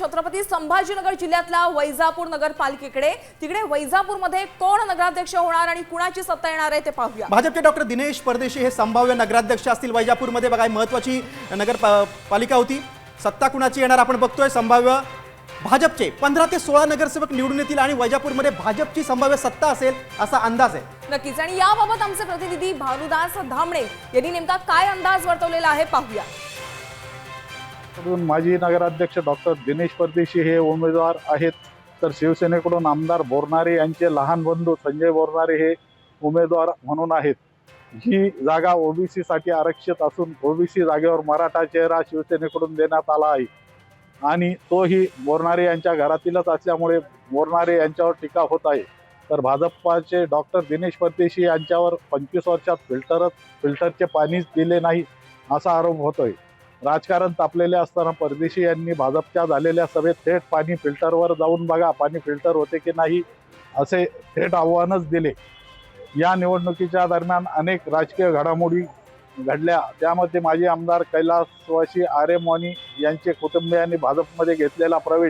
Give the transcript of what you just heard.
छत्रपती संभाजीनगर जिल्ह्यातल्या वैजापूर नगरपालिकेकडे. तिकडे वैजापूरमध्ये कोण नगराध्यक्ष होणार आणि कुणाची सत्ता येणार आहे ते पाहूया. भाजपचे डॉक्टर दिनेश परदेशी हे संभाव्य नगराध्यक्ष असतील. वैजापूरमध्ये बघा महत्वाची नगर पा- पालिका होती. सत्ता कुणाची येणार आपण बघतोय. संभाव्य भाजपचे पंधरा ते सोळा नगरसेवक निवडून येतील आणि वैजापूरमध्ये भाजपची संभाव्य सत्ता असेल असा अंदाज आहे. नक्कीच. आणि याबाबत आमचे प्रतिनिधी भानुदास धामणे यांनी नेमका काय अंदाज वर्तवलेला आहे पाहूया. शिवसेनेकडून माजी नगराध्यक्ष डॉक्टर दिनेश परदेशी हे उमेदवार आहेत. तर शिवसेनेकडून आमदार बोरनारे यांचे लहान बंधू संजय बोरनारे हे उमेदवार म्हणून आहेत. ही जागा ओबीसीसाठी आरक्षित असून ओबीसी जागेवर मराठा चेहरा शिवसेनेकडून देण्यात आला आहे. आणि तोही बोरनारे यांच्या घरातीलच असल्यामुळे बोरनारे यांच्यावर टीका होत आहे. तर भाजपाचे डॉक्टर दिनेश परदेशी यांच्यावर पंचवीस वर्षात फिल्टरच फिल्टरचे पाणीच दिले नाही असा आरोप होतोय. राजकारण तापलेले असताना परदेशी यांनी भाजपच्या झालेल्या सभेत थेट पाणी फिल्टरवर जाऊन बघा पाणी फिल्टर होते की नाही असे थेट आव्हानच दिले. या निवडणुकीच्या दरम्यान अनेक राजकीय घडामोडी घडल्या. त्यामध्ये माजी आमदार कैलासवासी आर्यमोनी यांचे कुटुंबियांनी भाजपमध्ये घेतलेला प्रवेश